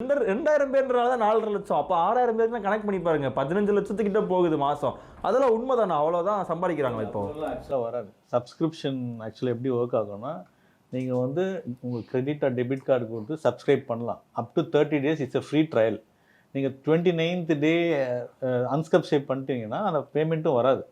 ரெண்டு- ரெண்டாயிரம் பேர்ன்றனால தான் நாலரை லட்சம். அப்போ ஆறாயிரம் பேருக்கு கனெக்ட் பண்ணி பாருங்க பதினஞ்சு லட்சத்துக்கிட்ட போகுது மாதம் அதெல்லாம் உண்மை தானே அவ்வளோதான் சம்பாதிக்கிறாங்களா இப்போ? ஆக்சுவலாக வராது. சப்ஸ்கிரிப்ஷன் ஆக்சுவலாக எப்படி ஒர்க் ஆகும்னா நீங்கள் வந்து உங்கள் கிரெடிட் ஆர் டெபிட் கார்டு கொடுத்து சப்ஸ்கிரைப் பண்ணலாம். Up to thirty days it's a free trial நீங்கள் டுவெண்ட்டி நைன்த் டே அன்ஸ்கப்ஷேப் பண்ணிட்டீங்கன்னா அந்த பேமெண்ட்டும் வராது.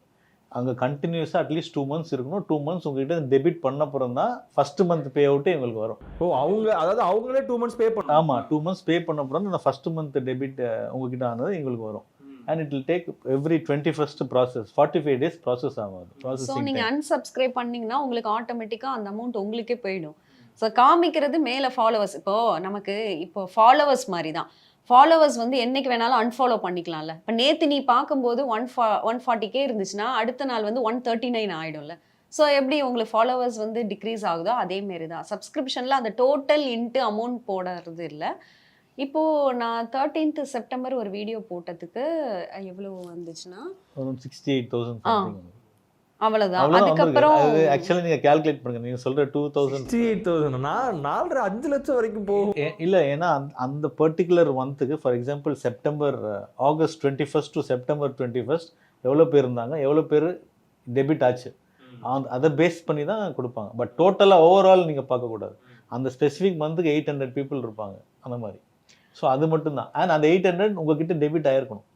அங்கே கண்டினியூஸாக அட்லீஸ்ட் டூ மந்த்ஸ் இருக்கணும். டூ மந்த்ஸ் உங்ககிட்ட டெபிட் பண்ண அப்புறம் தான் ஃபஸ்ட் மந்த் பே அவுட்டே எங்களுக்கு வரும். ஓ அவங்க அதாவது அவங்களே டூ மந்த்ஸ் பே பண்ண ஆமாம் டூ மந்த்ஸ் பே பண்ண அப்புறம் அந்த ஃபஸ்ட் மந்த் டெபிட் உங்ககிட்ட ஆனது எங்களுக்கு வரும். And it will take every twenty first process forty five days process ஆகும் ஸோ ப்ராசஸிங் நீங்க unsubscribe பண்ணீங்கன்னா உங்களுக்கு ஆட்டோமேட்டிக்கா அந்த அமௌண்ட் உங்களுக்கே போயிடும். ஸோ காமிக்கிறது மேல ஃபாலோவர்ஸ் இப்போ நமக்கு இப்போ ஃபாலோவர்ஸ் மாதிரி தான் ஃபாலோவர்ஸ் வந்து என்னைக்கு வேணாலும் அன்ஃபாலோ பண்ணிக்கலாம்ல. இப்போ நேத்து நீ பார்க்கும்போது ஒன் ஃபா ஒன் ஃபார்ட்டிக்கே இருந்துச்சுன்னா அடுத்த நாள் வந்து ஒன் தேர்ட்டி நைன் ஆயிடும்ல. ஸோ எப்படி உங்களுக்கு ஃபாலோவர்ஸ் வந்து டிக்ரீஸ் ஆகுதோ அதே மாரி தான் சப்ஸ்கிரிப்ஷனில் அந்த டோட்டல் இன்ட்டு அமௌண்ட் போடுறது இல்லை. இப்போ நான் தேர்ட்டீன்த் செப்டம்பர் ஒரு வீடியோ போட்டதுக்கு எவ்வளோ வந்துச்சுன்னா? சிக்ஸ்டி எயிட் தௌசண்ட் அதுக்கப்புறம் ஆக்சுவலி நீங்கள் கால்குலேட் பண்ணுங்க. நீங்கள் சொல்கிற டூ தௌசண்ட் எயிட் தௌசண்ட் நான் நாலரை அஞ்சு லட்சம் வரைக்கும் போகும். இல்லை ஏன்னா அந்த அந்த பர்டிகுலர் மந்த்துக்கு for example September August twenty first to September twenty first எவ்வளோ பேர் இருந்தாங்க? எவ்வளோ பேர் டெபிட் ஆச்சு? அதை பேஸ் பண்ணி தான் கொடுப்பாங்க. பட் டோட்டலாக ஓவரால் நீங்கள் பார்க்கக்கூடாது அந்த ஸ்பெசிஃபிக் மந்த்துக்கு எயிட் ஹண்ட்ரட் பீப்புள் இருப்பாங்க. அந்த மாதிரி. ஸோ அது மட்டும்தான். அண்ட் அந்த எயிட் ஹண்ட்ரட் உங்ககிட்ட டெபிட் ஆயிருக்கணும்.